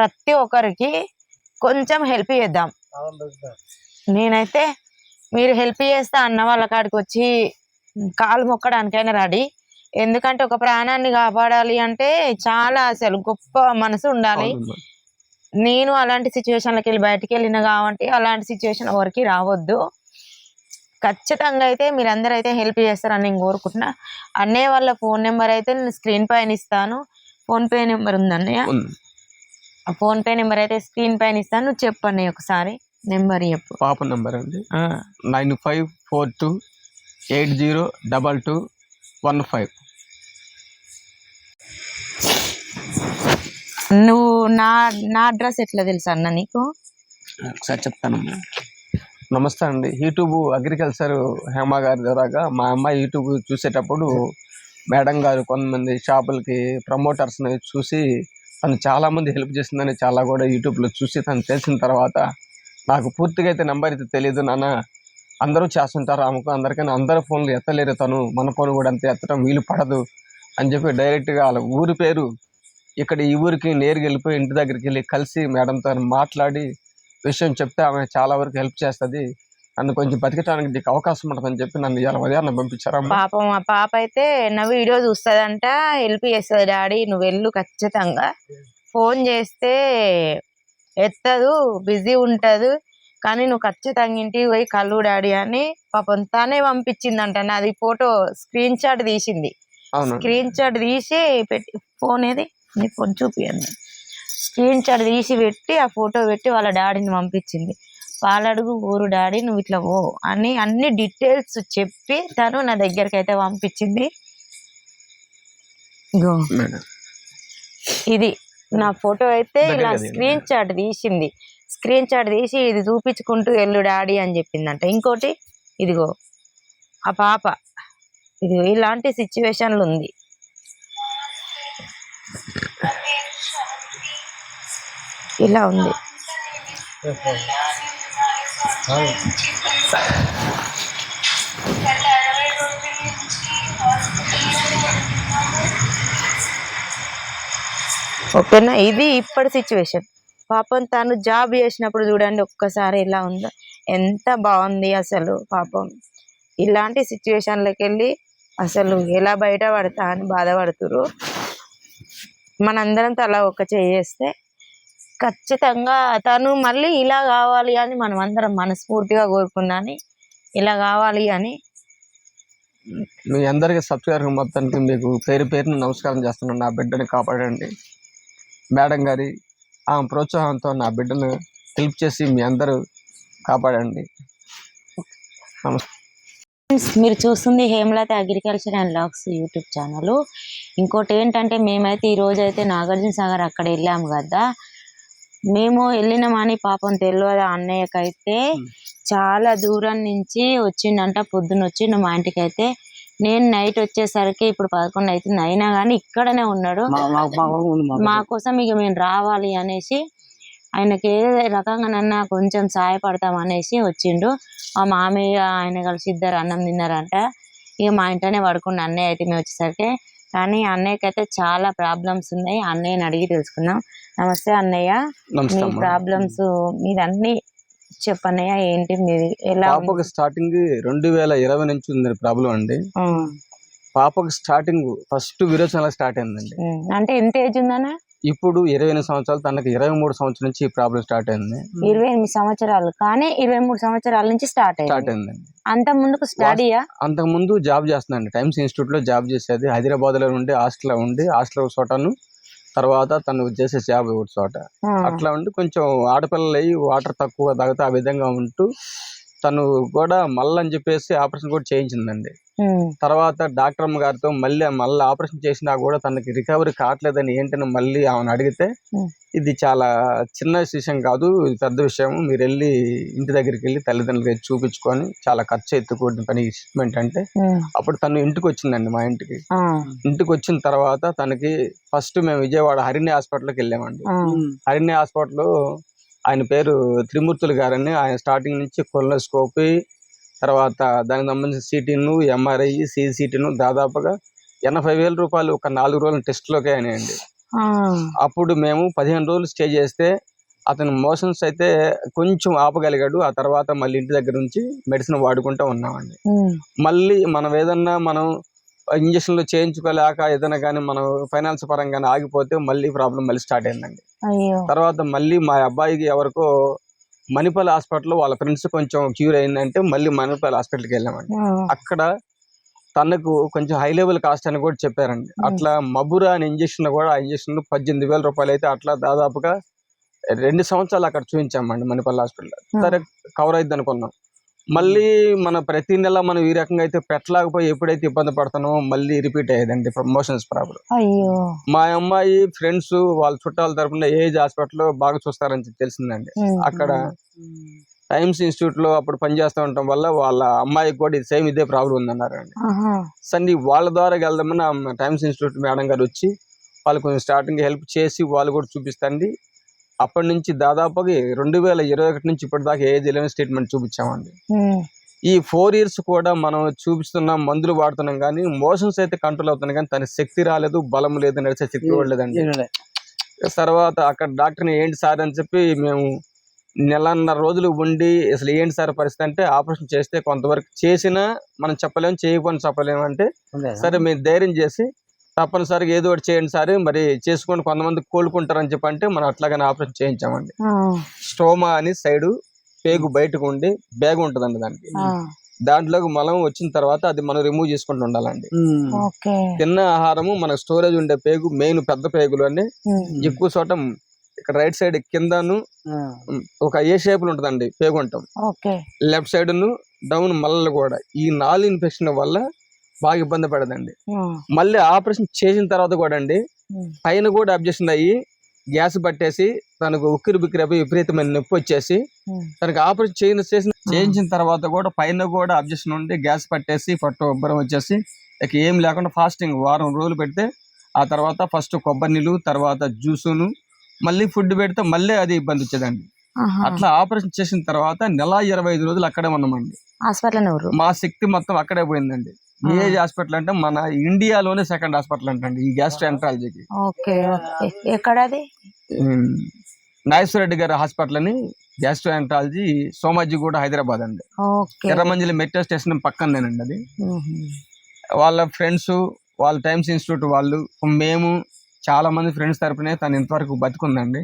ప్రతి ఒక్కరికి కొంచెం హెల్ప్ చేద్దాం. నేనైతే మీరు హెల్ప్ చేస్తా అన్న వాళ్ళ కాడికి వచ్చి కాలు మొక్కడానికైనా రెడీ ఎందుకంటే ఒక ప్రాణాన్ని కాపాడాలి అంటే చాలా అసలు గొప్ప మనసు ఉండాలి. నేను అలాంటి సిచ్యువేషన్లకి వెళ్ళి బయటికి వెళ్ళిన కాబట్టి అలాంటి సిచ్యువేషన్ ఎవరికి రావద్దు. ఖచ్చితంగా అయితే మీరందరూ అయితే హెల్ప్ చేస్తారని నేను కోరుకుంటున్నా. అన్నయ్య వాళ్ళ ఫోన్ నెంబర్ అయితే నేను స్క్రీన్ పైన ఇస్తాను. ఫోన్ పే నెంబర్ ఉంది. అన్నయ్య ఉంది. ఆ ఫోన్ పే నెంబర్ అయితే స్క్రీన్ పైన ఇస్తాను నువ్వు చెప్పు అన్నయ్య ఒకసారి. నెంబర్ చెప్పు. పాప నెంబర్ అండి. Nine five four two eight zero double two one five. నువ్వు నా నా అడ్రస్ ఎట్లా తెలుసు అన్న నీకు? ఒకసారి చెప్తానమ్మా. నమస్తే అండి. యూట్యూబ్ అగ్రికల్చర్ హేమ గారి ద్వారాగా మా అమ్మాయి యూట్యూబ్ చూసేటప్పుడు మేడం గారు కొంతమంది షాపులకి ప్రమోటర్స్ని చూసి తను చాలా మంది హెల్ప్ చేసిందని చాలా కూడా యూట్యూబ్లో చూసి తను తెలిసిన తర్వాత నాకు పూర్తిగా అయితే నెంబర్ అయితే తెలియదు నాన్న. అందరూ చేస్తుంటారు ఆమెకు అందరికైనా అందరి ఫోన్లు ఎత్తలేరు తను. మన ఫోన్ కూడా అంతే ఎత్తడం వీలు పడదు అని చెప్పి డైరెక్ట్గా వాళ్ళ ఊరి పేరు ఇక్కడ ఈ ఊరికి నేరుగా వెళ్ళిపోయి ఇంటి దగ్గరికి వెళ్ళి కలిసి మేడంతో మాట్లాడి విషయం చెప్తే ఆమె చాలా వరకు హెల్ప్ చేస్తుంది. నన్ను కొంచెం బతికడానికి నీకు అవకాశం ఉంటుందని చెప్పి నన్ను ఇలా ఉదయాన్నే పంపించారమ్మా పాపం ఆ పాప అయితే నా వీడియో చూస్తుందంట హెల్ప్ చేస్తుంది డాడీ నువ్వు వెళ్ళు ఖచ్చితంగా. ఫోన్ చేస్తే ఎత్తదు బిజీ ఉంటది కానీ నువ్వు ఖచ్చితంగా ఇంటికి పోయి కళ్ళు డాడీ అని పాపం తనే పంపించిందంట. నాది ఫోటో స్క్రీన్ షాట్ తీసింది. స్క్రీన్ షాట్ తీసి పెట్టి ఫోన్ ఏది? నీ ఫోన్ చూపియండి. స్క్రీన్ షాట్ తీసి పెట్టి ఆ ఫోటో పెట్టి వాళ్ళ డాడీని పంపించింది. పాలడుగు ఊరు డాడీ నువ్వు ఇట్లా ఓ అని అన్ని డీటెయిల్స్ చెప్పి తను నా దగ్గరికి అయితే పంపించింది. ఇగో ఇది నా ఫోటో అయితే ఇలా స్క్రీన్ షాట్ తీసింది. స్క్రీన్ షాట్ తీసి ఇది చూపించుకుంటూ వెళ్ళు డాడీ అని చెప్పిందంట. ఇంకోటి ఇదిగో ఆ పాప ఇదిగో ఇలాంటి సిచ్యువేషన్లు ఉంది. ఇలా ఉంది. ఓకేనా? ఇది ఇప్పటి సిచ్యువేషన్ పాపం తను జాబ్ చేసినప్పుడు చూడండి ఒక్కసారి ఎలా ఉందో. ఎంత బాగుంది అసలు పాపం. ఇలాంటి సిచ్యువేషన్లకి వెళ్ళి అసలు ఎలా బయట పడతా అని బాధపడుతురు మనందరం తల ఒక చేస్తే ఖచ్చితంగా తను మళ్ళీ ఇలా కావాలి అని మనం అందరం మనస్ఫూర్తిగా కోరుకుందాని ఇలా కావాలి అని. మీ అందరికీ సబ్స్క్రైబర్ మొత్తానికి మీకు పేరు పేరున నమస్కారం చేస్తున్నాను. నా బిడ్డని కాపాడండి. మేడం గారి ఆమె ప్రోత్సాహంతో నా బిడ్డను హెల్ప్ చేసి మీ అందరూ కాపాడండి. నమస్తే మీరు చూస్తుంది హేమలత అగ్రికల్చర్ అండ్ లాక్స్ యూట్యూబ్ ఛానల్. ఇంకోటి ఏంటంటే మేమైతే ఈ రోజు అయితే నాగార్జున సాగర్ అక్కడ వెళ్ళాము కదా. మేము వెళ్ళినామని పాపం తెలియదు ఆ అన్నయ్యకైతే చాలా దూరం నుంచి వచ్చిండంట పొద్దున్న వచ్చిండు మా ఇంటికి అయితే నేను నైట్ వచ్చేసరికి ఇప్పుడు పదకొండు అవుతుంది అయినా కానీ ఇక్కడనే ఉన్నాడు. మా కోసం ఇక మేము రావాలి అనేసి ఆయనకి ఏ రకంగానన్నా కొంచెం సహాయపడతాం అనేసి వచ్చిండు. మా మామయ్య ఆయన కలిసి ఇద్దరు అన్నం తిన్నారంట. ఇక మా ఇంట్లోనే పడుకున్న అన్నయ్య అయితే మేము వచ్చేసరికి. కానీ అన్నయ్యకి అయితే చాలా ప్రాబ్లమ్స్ ఉన్నాయి. అన్నయ్యని అడిగి తెలుసుకుందాం. నమస్తే అన్నయ్య. మీ. ప్రాబ్లమ్స్ మీరన్నీ చెప్పన్నయ్య ఏంటి మీది? ఎలా? పాపకు స్టార్టింగ్ రెండు వేల ఇరవై నుంచి ఉంది ప్రాబ్లం అండి. పాపకు స్టార్టింగ్ ఫస్ట్ విరోచనాల స్టార్ట్ అయిందండి. అంటే ఎంత ఏజ్ ఉందన్న? ఇప్పుడు ఇరవై ఎనిమిది సంవత్సరాలు తనకి ఇరవై మూడు సంవత్సరాల నుంచి ఈ ప్రాబ్లం స్టార్ట్ అయింది. ఇరవై ఎనిమిది సంవత్సరాలు. కానీ ఇరవై మూడు సంవత్సరాల నుంచి స్టార్ట్ స్టార్ట్ అయింది అంత ముందుకు స్టడీయా అంతకుముందు జాబ్ చేస్తుందండి. టైమ్స్ ఇన్స్టిట్యూట్లో జాబ్ చేసేది. హైదరాబాద్లో ఉండి హాస్టల్లో ఉండి హాస్టల్ చోటను తర్వాత తను చేసే జాబ్ ఒక చోట అట్లా ఉండి కొంచెం ఆడపిల్లలు అయ్యి వాటర్ తక్కువ తాగితే ఆ విధంగా ఉంటూ తను కూడా మళ్ళని చెప్పేసి ఆపరేషన్ కూడా చేయించిందండి. తర్వాత డాక్టర్ అమ్మ గారితో మళ్ళీ మళ్ళీ ఆపరేషన్ చేసినా కూడా తనకి రికవరీ కావట్లేదని ఏంటని మళ్ళీ ఆమెను అడిగితే. ఇది చాలా చిన్న విషయం కాదు ఇది పెద్ద విషయం మీరు వెళ్ళి ఇంటి దగ్గరికి వెళ్ళి తల్లిదండ్రులకి చూపించుకొని చాలా ఖర్చు ఎత్తుకూడిన పని ట్రీట్మెంట్ అంటే అప్పుడు తను ఇంటికి వచ్చిందండి మా ఇంటికి. ఇంటికి వచ్చిన తర్వాత తనకి ఫస్ట్ మేము విజయవాడ హరిణి హాస్పిటల్కి వెళ్ళామండి. హరిణి హాస్పిటల్ ఆయన పేరు త్రిమూర్తులు గారని ఆయన స్టార్టింగ్ నుంచి కొలనోస్కోపీ తర్వాత దానికి సంబంధించిన సిటీను ఎంఆర్ఐ సిసిటీను దాదాపుగా ఎనభై వేల రూపాయలు ఒక నాలుగు రోజుల టెస్ట్లోకే అయినాయండి. అప్పుడు మేము పదిహేను రోజులు స్టే చేస్తే అతను మోషన్స్ అయితే కొంచెం ఆపగలిగాడు. ఆ తర్వాత మళ్ళీ ఇంటి దగ్గర నుంచి మెడిసిన్ వాడుకుంటూ ఉన్నామండి. మళ్ళీ మనం ఏదన్నా మనం ఇంజక్షన్లు చేయించుకోలేక ఏదైనా కానీ మనం ఫైనాన్స్ పరంగా ఆగిపోతే మళ్ళీ ప్రాబ్లం మళ్ళీ స్టార్ట్ అయిందండి. తర్వాత మళ్ళీ మా అబ్బాయికి ఎవరికో మణిపాల్ హాస్పిటల్ వాళ్ళ ఫ్రెండ్స్ కొంచెం క్యూర్ అయిందంటే మళ్ళీ మణిపాల్ హాస్పిటల్కి వెళ్ళామండి. అక్కడ తనకు కొంచెం హై లెవెల్ కాస్ట్ అని కూడా చెప్పారండి. అట్లా మబురా అనే ఇంజక్షన్ కూడా ఆ ఇంజక్షన్ పద్దెనిమిది వేల రూపాయలు అయితే అట్లా దాదాపుగా రెండు సంవత్సరాలు అక్కడ చూపించామండి మణిపల్లి హాస్పిటల్ సరే కవర్ అయింది అనుకున్నాం. మళ్ళీ మన ప్రతి నెల మనం ఈ రకంగా అయితే పెట్టలేకపోయి ఎప్పుడైతే ఇబ్బంది పడుతున్నామో మళ్ళీ రిపీట్ అయ్యేదండి ప్రమోషన్స్ ప్రాబ్లం అయ్యో. మా అమ్మాయి ఫ్రెండ్స్ వాళ్ళ చుట్టాల తరపున ఏజ్ హాస్పిటల్ బాగా చూస్తారని చెప్పి తెలిసిందండి. అక్కడ టైమ్స్ ఇన్స్టిట్యూట్లో అప్పుడు పనిచేస్తూ ఉండటం వల్ల వాళ్ళ అమ్మాయికి కూడా సేమ్ ఇదే ప్రాబ్లం ఉందన్నారండి. సండి వాళ్ళ ద్వారా వెళ్దామని టైమ్స్ ఇన్స్టిట్యూట్ మేడం గారు వచ్చి వాళ్ళు కొంచెం స్టార్టింగ్ హెల్ప్ చేసి వాళ్ళు కూడా చూపిస్తండి. అప్పటి నుంచి దాదాపుగా రెండు వేల ఇరవై ఒకటి నుంచి ఇప్పటిదాకా ఏజ్ ఎలెవెన్ స్టేట్మెంట్ చూపించామండి. ఈ ఫోర్ ఇయర్స్ కూడా మనం చూపిస్తున్నాం మందులు వాడుతున్నాం కానీ మోషన్స్ అయితే కంట్రోల్ అవుతున్నాయి కానీ తన శక్తి రాలేదు బలం లేదు నడిచే శక్తి కూడా లేదండి. తర్వాత అక్కడ డాక్టర్ని ఏంటి సార్ అని చెప్పి మేము నెలన్నర రోజులు ఉండి అసలు ఏంటి సార్ పరిస్థితి అంటే ఆపరేషన్ చేస్తే కొంతవరకు చేసినా మనం చెప్పలేము చేయకపోయినా చెప్పలేము అంటే సరే మీరు ధైర్యం చేసి తప్పనిసరిగా ఏదో ఒకటి చేయండి సార్. మరి చేసుకొని కొంతమంది కోలుకుంటారని చెప్పి అంటే మనం అట్లాగనే ఆపరేషన్ చేయించామండి. ఆ, స్టోమా అని సైడు పేగు బయటకు ఉండి బ్యాగ్ ఉంటుందండి దానికి. ఆ, దాంట్లోకి మలం వచ్చిన తర్వాత అది మనం రిమూవ్ చేసుకుంటూ ఉండాలండి. ఓకే. తిన్న ఆహారము మన స్టోరేజ్ ఉండే పేగు మెయిన్ పెద్ద పేగులు ఉమ్, ఎక్కువ చోట ఇక్కడ రైట్ సైడ్ కిందను ఒక ఏ షేప్లో ఉంటుందండి పేగు ఉంటాం ఓకే. లెఫ్ట్ సైడ్ను డౌన్ మల్లలు కూడా. ఈ నాలుగు ఇన్ఫెక్షన్ వల్ల బాగా ఇబ్బంది పడదండి. మళ్ళీ ఆపరేషన్ చేసిన తర్వాత కూడా అండి పైన కూడా అబ్జెక్షన్ అయ్యి గ్యాస్ పట్టేసి తనకు ఉక్కిరి బిక్కిరి అయిపోయి విపరీతమైన నొప్పి వచ్చేసి తనకి ఆపరేషన్ చేసిన చేసిన చేయించిన తర్వాత కూడా పైన కూడా అబ్జెక్షన్ ఉండి గ్యాస్ పట్టేసి పట్టు ఉబ్బరం వచ్చేసి ఇక ఏం లేకుండా ఫాస్టింగ్ వారం రోజులు పెడితే ఆ తర్వాత ఫస్ట్ కొబ్బరి నీళ్ళు తర్వాత జ్యూసును మళ్ళీ ఫుడ్ పెడితే మళ్ళీ అది ఇబ్బంది వచ్చేదండి. అట్లా ఆపరేషన్ చేసిన తర్వాత నెల ఇరవై ఐదు రోజులు అక్కడే ఉన్నామండి. మా శక్తి మొత్తం అక్కడే పోయిందండి. ఏ హాస్పిటల్ అంటే మన ఇండియాలోనే సెకండ్ హాస్పిటల్ అంటండి ఈ గ్యాస్ట్రాంట్రాలజీకి ఓకే ఓకే. ఎక్కడది? నాగేశ్వర రెడ్డి గారి హాస్పిటల్ అని గ్యాస్ట్రాంట్రాలజీ సోమాజిగూడ హైదరాబాద్ అండి. ఎర్రమంజిలి మెట్రో స్టేషన్ పక్కనేనండి అది. వాళ్ళ ఫ్రెండ్స్ వాళ్ళ టైమ్స్ ఇన్స్టిట్యూట్ వాళ్ళు మేము చాలా మంది ఫ్రెండ్స్ తరపునే తను ఇంతవరకు బతుకుందండి.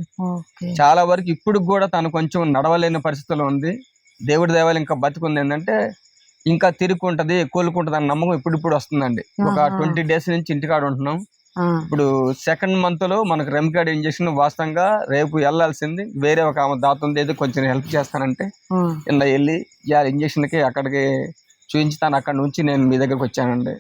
చాలా వరకు ఇప్పుడు కూడా తను కొంచెం నడవలేని పరిస్థితిలో ఉంది. దేవుడి దేవాలు ఇంకా బతుకుంది ఏంటంటే ఇంకా తిరుక్కుంటది కోలుకుంటది అన్న నమ్మకం ఇప్పుడు ఇప్పుడు వస్తుందండి. ఒక. ట్వంటీ డేస్ నుంచి ఇంటికాడ ఉంటున్నాం. ఇప్పుడు సెకండ్ మంత్లో మనకు రెమ్కార్డ్ ఇంజక్షన్ వాస్తవంగా రేపు వెళ్ళాల్సింది. వేరే ఒక ఆమె దాత ఏదో కొంచెం హెల్ప్ చేస్తానంటే ఇలా వెళ్ళి ఆ ఇంజక్షన్కి అక్కడికి చూపించుతాను. అక్కడ నుంచి నేను మీ దగ్గరకు వచ్చానండి.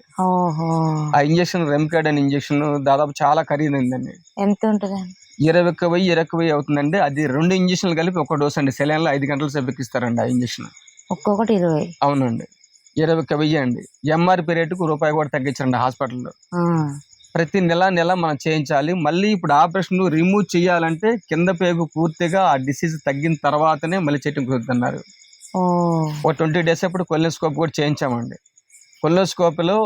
ఆ ఇంజక్షన్ రెమ్కార్డ్ అనే ఇంజక్షన్ దాదాపు చాలా ఖరీదైందండి. ఎంత ఉంటుంది ఇరవై ఒక్క వెయ్యి ఇరవై ఒక్క వెయ్యి అవుతుందండి. అది రెండు ఇంజక్షన్లు కలిపి ఒక డోస్ అండి. సెలైన్లో ఐదు గంటలు సేపు ఎక్కిస్తారండి ఆ ఇంజక్షన్ ఒక్కొక్కటి ఇరవై. అవునండి. ఇరవై ఒక్క వెయ్యి అండి. ఎంఆర్పి రేటుకు రూపాయి కూడా తగ్గించారండి హాస్పిటల్లో. ప్రతి నెల నెల మనం చేయించాలి. మళ్ళీ ఇప్పుడు ఆపరేషన్ రిమూవ్ చేయాలంటే కింద పేగు పూర్తిగా ఆ డిసీజ్ తగ్గిన తర్వాతనే మళ్ళీ చెట్టు కుదురుతున్నారు. ఓ. ఒక ట్వంటీ డేస్ అప్పుడు కొల్లెస్కోప్ కూడా చేయించామండి. కొల్లెస్కోప్లో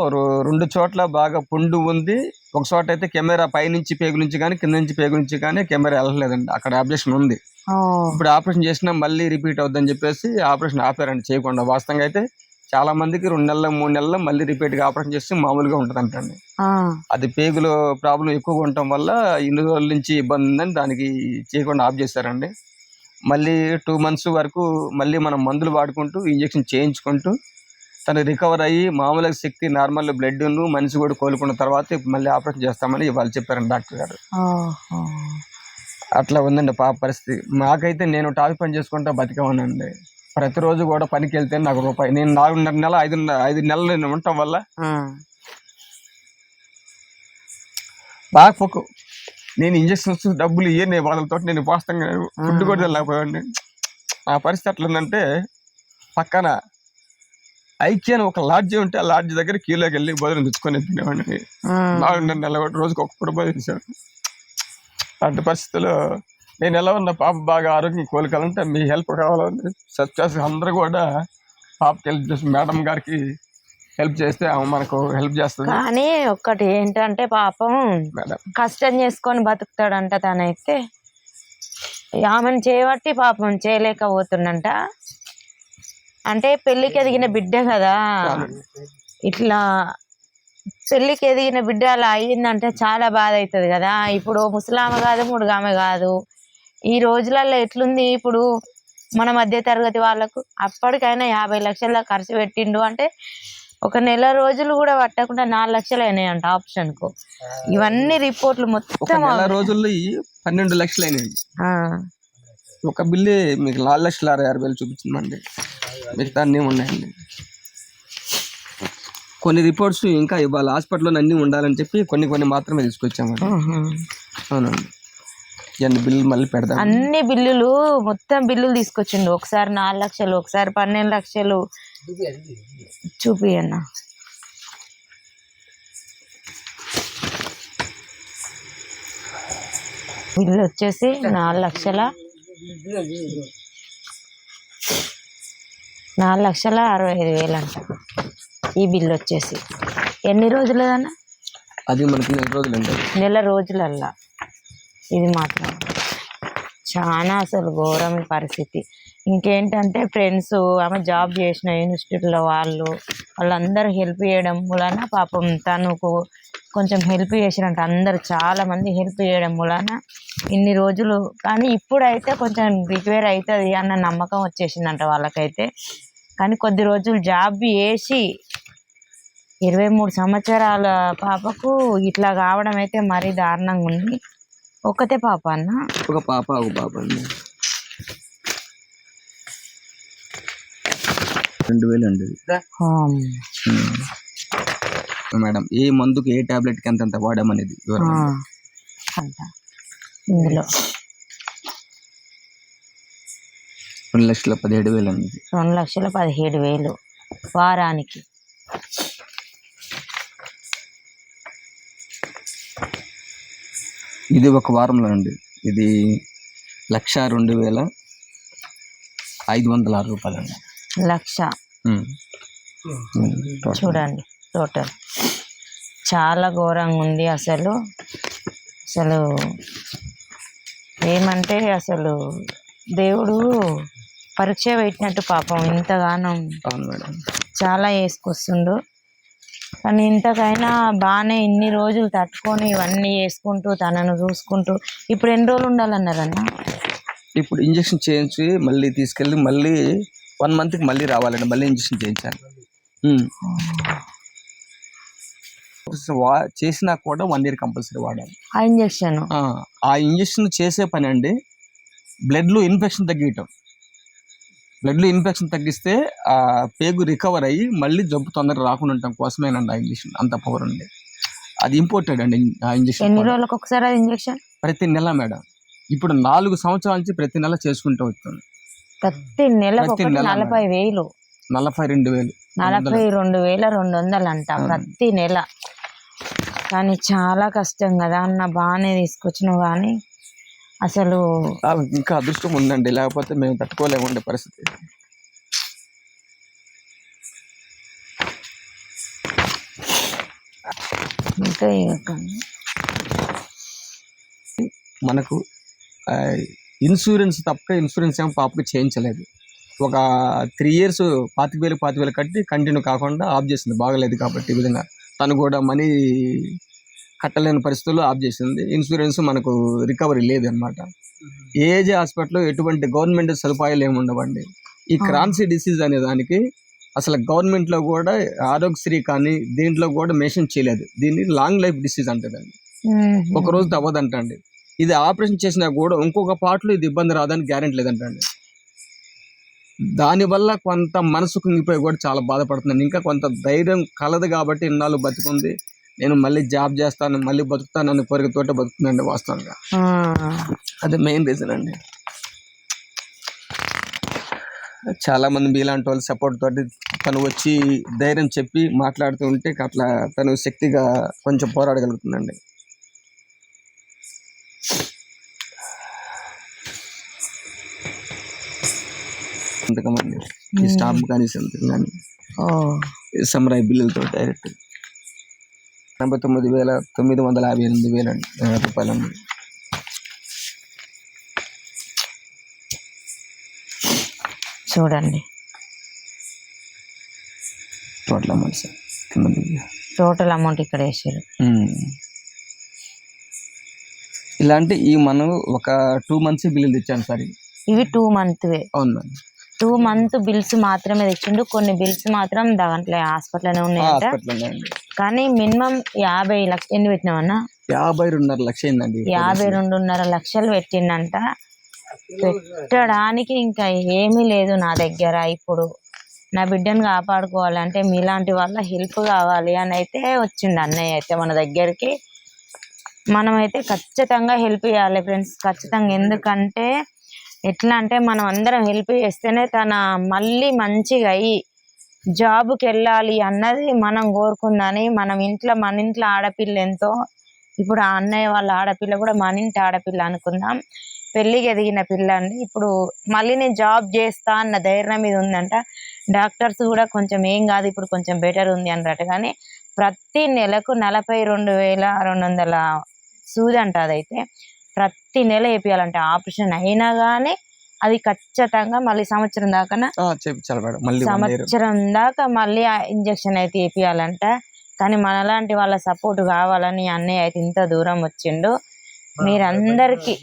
రెండు చోట్ల బాగా పుండు ఉంది. ఒక చోట అయితే కెమెరా పైనుంచి పేగు నుంచి కానీ కింద నుంచి పేగు నుంచి కానీ కెమెరా వెళ్ళలేదండి అక్కడ అబ్జెక్షన్ ఉంది. ఇప్పుడు ఆపరేషన్ చేసినా మళ్ళీ రిపీట్ అవుద్దని చెప్పేసి ఆపరేషన్ ఆపారండి. చేయకుండా వాస్తవంగా అయితే చాలా మందికి రెండు నెలల మూడు నెలల మళ్ళీ రిపీట్గా ఆపరేషన్ చేస్తే మామూలుగా ఉంటుందంటండి ఆ, అది పేగులో ప్రాబ్లం ఎక్కువగా ఉండటం వల్ల ఇన్ని రోజుల నుంచి ఇబ్బంది ఉందని దానికి చేయకుండా ఆఫ్ చేశారండి. మళ్ళీ టూ మంత్స్ వరకు మళ్ళీ మనం మందులు వాడుకుంటూ ఇంజెక్షన్ చేయించుకుంటూ తను రికవర్ అయ్యి మామూలుగా శక్తి నార్మల్ బ్లడ్ మనిషి కూడా కోలుకున్న తర్వాత మళ్ళీ ఆపరేషన్ చేస్తామని వాళ్ళు చెప్పారండి డాక్టర్ గారు. అట్లా ఉందండి పాప పరిస్థితి. మాకైతే నేను టాపి పని చేసుకుంటా బతికేవానండి ప్రతిరోజు కూడా పనికి వెళ్తే నాకు రూపాయి. నేను నాలుగున్నర నెల ఐదు ఐదు నెలలు నేను ఉండటం వల్ల బాగా పొక్కు నేను ఇంజక్షన్స్ డబ్బులు ఇయ్యని వాళ్ళతో నేను వాస్తవంగా ఫుడ్ కూడా వెళ్ళకపోయాడిని ఆ పరిస్థితి ఎట్లా ఉందంటే పక్కన ఐక్య అని ఒక లాడ్జి ఉంటే ఆ లాడ్జి దగ్గర కీలోకి వెళ్ళి భోజనం తెచ్చుకొని తినేవాడిని. నాలుగున్నర నెల కూడా రోజుకి ఒక పూట చేశాను అలాంటి పరిస్థితుల్లో నేను ఎలా ఉన్న పాప బాగా ఆరోగ్యం కోలుకోవాలంటే మీ హెల్ప్ కావాలని సత్యాసి అందరూ కూడా పాపకి హెల్ప్ చేసి మేడం గారికి హెల్ప్ చేస్తే ఆమె మనకు హెల్ప్ చేస్తుంది. కానీ ఒక్కటి ఏంటంటే పాపం కష్టం చేసుకొని బతుకుతాడంట తనైతే. ఆమెను చేయబట్టి పాపం చేయలేకపోతుండంట. అంటే పెళ్ళికి ఎదిగిన బిడ్డ కదా. ఇట్లా పెళ్ళికి ఎదిగిన బిడ్డ అలా అయ్యిందంటే చాలా బాధ అవుతుంది కదా. ఇప్పుడు ముసలామె కాదు ముడుగామె కాదు. ఈ రోజులలో ఎట్లుంది ఇప్పుడు మన మధ్య తరగతి వాళ్ళకు? అప్పటికైనా యాభై లక్షల ఖర్చు పెట్టిండు అంటే ఒక నెల రోజులు కూడా పట్టకుండా నాలుగు లక్షలు అయినాయంట ఆప్షన్కు ఇవన్నీ రిపోర్ట్లు మొత్తం నెల రోజుల్లో పన్నెండు లక్షలు అయినాయి ఒక బిల్లు మీకు నాలుగు లక్షల అరవై ఆరు వేలు చూపించిందండి. మిగతా అన్నీ ఉన్నాయండి? కొన్ని రిపోర్ట్స్ ఇంకా ఇవాళ హాస్పిటల్లో అన్నీ ఉండాలని చెప్పి కొన్ని కొన్ని మాత్రమే తీసుకొచ్చామండి. అవునండి. బిల్లు మళ్ళీ పెడదాం? అన్ని బిల్లులు మొత్తం బిల్లులు తీసుకొచ్చిండు. ఒకసారి నాలుగు లక్షలు ఒకసారి పన్నెండు లక్షలు. చూపి అన్న బిల్లు వచ్చేసి నాలుగు లక్షల నాలుగు లక్షల అరవై ఐదు వేలు అంట ఈ బిల్లు వచ్చేసి. ఎన్ని రోజులదన్నా? అది మనకి నెల రోజులు నెల రోజులల్లా. ఇది మాత్రం చాలా అసలు ఘోరం పరిస్థితి. ఇంకేంటంటే ఫ్రెండ్స్ ఆమె జాబ్ చేసిన ఇన్స్టిట్యూట్లో వాళ్ళు వాళ్ళందరూ హెల్ప్ చేయడం వలన పాపం తనకు కొంచెం హెల్ప్ చేసినట్టు అందరు చాలా మంది హెల్ప్ చేయడం వలన ఇన్ని రోజులు కానీ ఇప్పుడైతే కొంచెం రికవర్ అవుతుంది అన్న నమ్మకం వచ్చేసిందంట వాళ్ళకైతే. కానీ కొద్ది రోజులు జాబ్ చేసి ఇరవై మూడు సంవత్సరాల పాపకు ఇట్లా కావడం అయితే మరీ దారుణంగా ఉంది. ఒక్కతే పాప అన్న? ఒక పాప ఒక పాప అండి. రెండు వేలు అండి. మేడం ఏ మందుకు ఏ టాబ్లెట్కి ఎంత వాడామనేది ఇందులో. రెండు లక్షల పదిహేడు వేలు అండి. రెండు లక్షల పదిహేడు వేలు. వారానికి. ఇది ఒక వారంలో అండి. ఇది లక్ష రెండు వేల ఐదు వందల ఆరు రూపాయలు అండి. లక్ష. చూడండి టోటల్. చాలా ఘోరంగా ఉంది అసలు. అసలు ఏమంటే అసలు దేవుడు పరీక్ష పెట్టినట్టు పాపం ఇంతగానం చాలా వేసుకొస్తుండు కానీ ఇంతకైనా బాగానే ఇన్ని రోజులు తట్టుకొని ఇవన్నీ చేసుకుంటూ తనను చూసుకుంటూ ఇప్పుడు ఎన్ని రోజులు ఉండాలన్నారన్న? ఇప్పుడు ఇంజక్షన్ చేయించి మళ్ళీ తీసుకెళ్ళి మళ్ళీ వన్ మంత్కి మళ్ళీ రావాలండి మళ్ళీ ఇంజక్షన్ చేయించాలి. వా చేసినా కూడా వన్ ఇయర్ కంపల్సరీ వాడాలి. ఆ ఇంజక్షన్? ఆ, ఇంజక్షన్ చేసే పని అండి బ్లడ్లో ఇన్ఫెక్షన్ తగ్గించటం బ్లడ్లో ఇన్ఫెక్షన్ తగ్గిస్తే ఆ పేగు రికవర్ అయ్యి మళ్ళీ జబ్బు తొందరగా రాకుండా ఉండటం కోసమేనండి ఆ ఇంజక్షన్ అంత పవర్ ఉంది. అది ఇంపార్టెంట్ అండి ఆ ఇంజక్షన్ ఎన్ని రోజులకు ఒకసారి ఇంజక్షన్? ప్రతి నెల మేడం. ఇప్పుడు నాలుగు సంవత్సరాల నుంచి ప్రతి నెల చేసుకుంటూ వస్తుంది. ప్రతి నెల నలభై వేలు. నలభై రెండు వేలు. నలభై రెండు వేల రెండు వందలు అంట ప్రతి నెల. కానీ చాలా కష్టం కదా అన్న బాగానే తీసుకొచ్చినావు కానీ. అసలు ఇంకా అదృష్టం ఉందండి. లేకపోతే మేము తట్టుకోలేమండి పరిస్థితి. ఇంకా మనకు ఇన్సూరెన్స్ తప్ప ఇన్సూరెన్స్ ఏమో పాపకి చేయించలేదు. ఒక త్రీ ఇయర్స్ పాతిక వేలు పాతిక వేలు కట్టి కంటిన్యూ కాకుండా ఆఫ్ చేసింది. బాగలేదు కాబట్టి ఈ విధంగా తను కూడా మనీ కట్టలేని పరిస్థితుల్లో ఆఫ్ చేసింది. ఇన్సూరెన్స్ మనకు రికవరీ లేదు అనమాట ఏజే హాస్పిటల్లో ఎటువంటి గవర్నమెంట్ సదుపాయాలు ఏమి ఉండవండి. ఈ క్రాన్సీ డిసీజ్ అనే దానికి అసలు గవర్నమెంట్లో కూడా ఆరోగ్యశ్రీ కానీ దీంట్లో కూడా మెన్షన్ చేయలేదు. దీన్ని లాంగ్ లైఫ్ డిసీజ్ అంటదండి. ఒక రోజు అవ్వదంటండి. ఇది ఆపరేషన్ చేసినా కూడా ఇంకొక పార్ట్లో ఇది ఇబ్బంది రాదని గ్యారెంటీ లేదంటండి. దానివల్ల కొంత మనసు కుంగిపోయి కూడా చాలా బాధపడుతున్నాను. ఇంకా కొంత ధైర్యం కలదు కాబట్టి ఇన్నాళ్ళు బతుకుంది. నేను మళ్ళీ జాబ్ చేస్తాను మళ్ళీ బతుకుతానని కోరికతోటే బతుకుతుందండి వాస్తవంగా. అది మెయిన్ రీజన్ అండి. చాలా మంది మీలాంటి వాళ్ళు సపోర్ట్ తోటి తను వచ్చి ధైర్యం చెప్పి మాట్లాడుతూ ఉంటే అట్లా తను శక్తిగా కొంచెం పోరాడగలుగుతుందండి. ఇంతకమంది ఈ స్టాఫ్ కానీ సంథింగ్ కానీ సమ్రాయి బిల్లులతో డైరెక్ట్ ఎనభై తొమ్మిది వేల తొమ్మిది వందల యాభై ఎనిమిది వేల రూపాయలండి చూడండి. Total amount sir. Total amount ఇక్కడ వేసారు. ఇలాంటి ఈ మనం ఒక టూ మంత్స్ బిల్లులు తెచ్చాను సార్. ఇవి. టూ మంత్వే. అవును మేడం. టూ మంత్ బిల్స్ మాత్రమే తెచ్చిండు. కొన్ని బిల్స్ మాత్రం దాంట్లో హాస్పిటల్లోనే ఉన్నాయండి కానీ మినిమం యాభై లక్ష ఎన్ని పెట్టినామన్నా యాభై రెండున్నర లక్ష అయిందండి. యాభై రెండున్నర లక్షలు పెట్టిండంట. పెట్టడానికి ఇంకా ఏమీ లేదు నా దగ్గర ఇప్పుడు. నా బిడ్డను కాపాడుకోవాలంటే మీలాంటి వాళ్ళ హెల్ప్ కావాలి అని అయితే వచ్చిండు అన్నయ్య అయితే మన దగ్గరికి. మనమైతే ఖచ్చితంగా హెల్ప్ చేయాలి ఫ్రెండ్స్. ఖచ్చితంగా ఎందుకంటే ఎట్లా అంటే మనం అందరం హెల్ప్ చేస్తేనే తన మళ్ళీ మంచిగా అయ్యి జాబ్కి వెళ్ళాలి అన్నది మనం కోరుకుందని మనం ఇంట్లో మన ఇంట్లో ఆడపిల్ల ఎంతో ఇప్పుడు ఆ అన్నయ్య వాళ్ళ ఆడపిల్ల కూడా మన ఇంటి ఆడపిల్ల అనుకుందాం. పెళ్ళికి ఎదిగిన పిల్ల అండి. ఇప్పుడు మళ్ళీ నేను జాబ్ చేస్తా అన్న ధైర్యం మీద ఉందంట. డాక్టర్స్ కూడా కొంచెం ఏం కాదు ఇప్పుడు కొంచెం బెటర్ ఉంది అన్నట్టు. కానీ ప్రతి నెలకు నలభై రెండు వేల రెండు వందల సూది అంట అదైతే. ప్రతి నెల వేయాలంటే ఆపరేషన్ అయినా కానీ అది ఖచ్చితంగా మళ్ళీ సంవత్సరం దాకా ఆ, చేపించాలి మేడం. మళ్ళీ సంవత్సరం దాకా మళ్ళీ ఆ ఇంజక్షన్ అయితే వేపియాలంట కానీ మనలాంటి వాళ్ళ సపోర్ట్ కావాలని అన్నయ్య అయితే ఇంత దూరం వచ్చిండు. మీరందరికీ?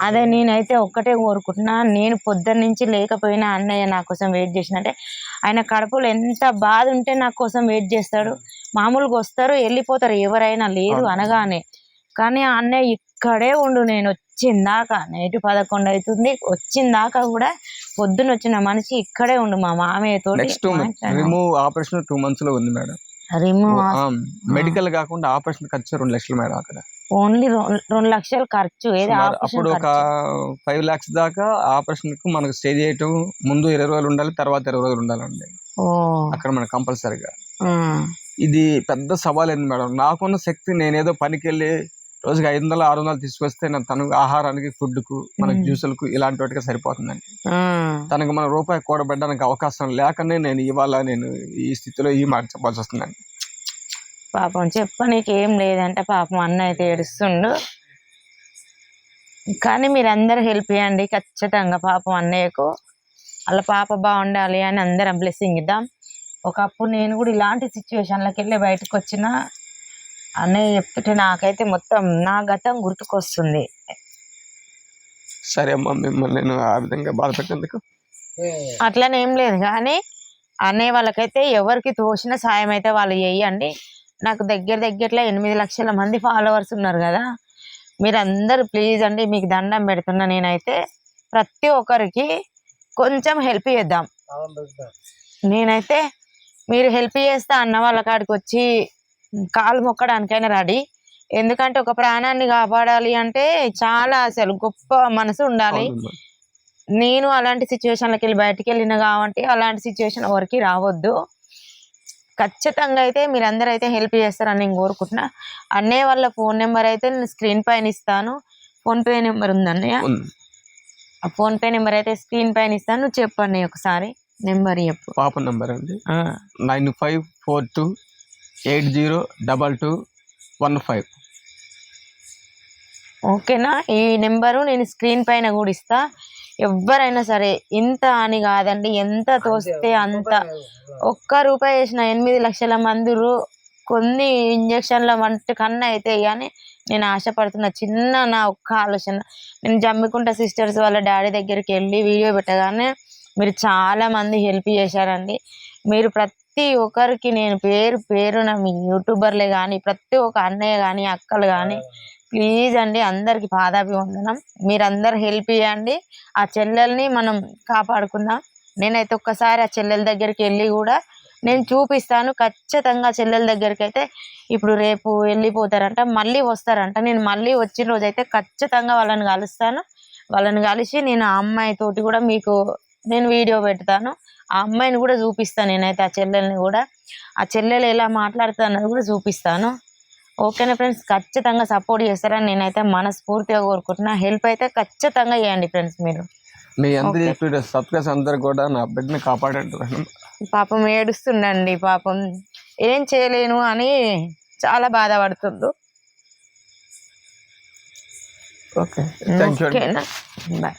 అదే నేనైతే ఒక్కటే కోరుకుంటున్నా. నేను పొద్దున్న నుంచి లేకపోయినా అన్నయ్య నా కోసం వెయిట్ చేసినట్టే. ఆయన కడుపులో ఎంత బాధ ఉంటే నా కోసం వెయిట్ చేస్తాడు. మామూలుగా వస్తారు వెళ్ళిపోతారు. ఎవరైనా లేదు. అనగానే. కానీ అన్నయ్య ఇక్కడే ఉండు నేను వచ్చిందాకా నైట్ పదకొండు అవుతుంది వచ్చిందాకా కూడా పొద్దున వచ్చిన మనిషి ఇక్కడే ఉండు మా మామయ్య తోటి నెక్స్ట్ రిమూవ్ ఆపరేషన్ టూ మంత్స్లో ఉంది మేడం. రిమూవ్ మెడికల్ కాకుండా ఆపరేషన్ ఖర్చు రెండు లక్షలు మేడం అక్కడ. ఓన్లీ రెండు లక్షలు ఖర్చు ఏది అప్పుడు ఒక. ఫైవ్ లాక్స్ దాకా ఆపరేషన్కు మనకు స్టే చేయటం ముందు ఇరవై రోజులు ఉండాలి తర్వాత ఇరవై రోజులు ఉండాలండి. అక్కడ మనకు కంపల్సరిగా. ఇది పెద్ద సవాల్ ఏంది మేడం. నాకున్న శక్తి నేనేదో పనికి వెళ్ళి రోజుకి ఐదు వందలు ఆరు వందలు తీసుకొస్తే నా తను ఆహారానికి ఫుడ్కు మనకి. జ్యూసులకు ఇలాంటి వాటికి సరిపోతుందండి. తనకు మన రూపాయి కూడబెట్టడానికి అవకాశం లేకనే నేను ఇవాళ నేను ఈ స్థితిలో ఈ మాట చెప్పాల్సి వస్తుందండి. పాపం చెప్పనీకి ఏం లేదంటే పాపం అన్న అయితే ఏడుస్తుండు. కానీ మీరు అందరు హెల్ప్ చేయండి ఖచ్చితంగా పాపం అన్నయ్యకు. వాళ్ళ పాప బాగుండాలి అని అందరం బ్లెస్సింగ్ ఇద్దాం. ఒకప్పుడు నేను కూడా ఇలాంటి సిచ్యువేషన్లకు వెళ్ళి బయటకు వచ్చిన అన్నయ్య చెప్తుంటే నాకైతే మొత్తం నా గతం గుర్తుకొస్తుంది. సరే అమ్మా మిమ్మల్ని నేను ఆ విధంగా బాధ పెట్టేందుకు? అట్లనే ఏం లేదు కానీ అన్నయ్య వాళ్ళకైతే ఎవరికి తోచిన సాయం అయితే వాళ్ళు చేయండి. నాకు దగ్గర దగ్గరలో ఎనిమిది లక్షల మంది ఫాలోవర్స్ ఉన్నారు కదా. మీరు అందరూ ప్లీజ్ అండి మీకు దండం పెడుతున్నా నేనైతే ప్రతి ఒక్కరికి కొంచెం హెల్ప్ చేద్దాం. నేనైతే మీరు హెల్ప్ చేస్తా అన్న వాళ్ళ కాడికి వచ్చి కాలు మొక్కడానికైనా రెడీ. ఎందుకంటే ఒక ప్రాణాన్ని కాపాడాలి అంటే చాలా అసలు గొప్ప మనసు ఉండాలి. నేను అలాంటి సిచ్యువేషన్లకి వెళ్ళి బయటికి వెళ్ళిన కాబట్టి అలాంటి సిచ్యువేషన్ ఎవరికి రావద్దు. ఖచ్చితంగా అయితే మీరందరూ అయితే హెల్ప్ చేస్తారని నేను కోరుకుంటున్నా. అన్నయ్య వాళ్ళ ఫోన్ నెంబర్ అయితే నేను స్క్రీన్ పైన ఇస్తాను. ఫోన్ పే నెంబర్ ఉంది అన్నయ్య. ఆ ఫోన్ పే నెంబర్ అయితే స్క్రీన్ పైన ఇస్తాను. నువ్వు చెప్పండి ఒకసారి. నెంబర్ చెప్పు. పాప నంబర్ అండి. Nine five four two eight zero double two one five. ఓకేనా? ఈ నెంబరు నేను స్క్రీన్ పైన కూడా ఇస్తా. ఎవరైనా సరే ఇంత అని కాదండి ఎంత తోస్తే అంత ఒక్క రూపాయి వేసిన ఎనిమిది లక్షల మందులు కొన్ని ఇంజక్షన్ల వంటి కన్నా అయితే కానీ నేను ఆశపడుతున్న. చిన్న నా ఒక్క ఆలోచన. నేను జమ్మికుంట సిస్టర్స్ వాళ్ళ డాడీ దగ్గరికి వెళ్ళి వీడియో పెట్టగానే మీరు చాలా మంది హెల్ప్ చేశారండి. మీరు ప్రతి ప్రతి ఒక్కరికి నేను పేరు పేరున మీ యూట్యూబర్లే కానీ ప్రతి ఒక్క అన్నయ్య కానీ అక్కలు కానీ ప్లీజ్ అండి అందరికి పాదాభివందనం. మీరందరు హెల్ప్ చేయండి. ఆ చెల్లెల్ని మనం కాపాడుకుందాం. నేనైతే ఒక్కసారి ఆ చెల్లెల దగ్గరికి వెళ్ళి కూడా నేను చూపిస్తాను. ఖచ్చితంగా చెల్లెల దగ్గరికి అయితే ఇప్పుడు రేపు వెళ్ళిపోతారంట మళ్ళీ వస్తారంట. నేను మళ్ళీ వచ్చిన రోజు అయితే ఖచ్చితంగా వాళ్ళని కలుస్తాను. వాళ్ళని కలిసి నేను ఆ అమ్మాయి తోటి కూడా మీకు నేను వీడియో పెడతాను. ఆ అమ్మాయిని కూడా చూపిస్తాను నేనైతే ఆ చెల్లెల్ని కూడా. ఆ చెల్లెలు ఎలా మాట్లాడుతుంది అన్నది కూడా చూపిస్తాను. ఓకేనా ఫ్రెండ్స్? ఖచ్చితంగా సపోర్ట్ చేస్తారని నేనైతే మనస్ఫూర్తిగా కోరుకుంటున్నా. హెల్ప్ అయితే ఖచ్చితంగా చేయండి ఫ్రెండ్స్ మీరు. మీ అందరి కూడా నా బిడ్డని కాపాడండి పాపం ఏడుస్తుండండి పాపం. ఏం చేయలేను అని చాలా బాధపడుతుండు. ఓకే. థ్యాంక్ యూ అండి. ఓకేనా? బాయ్.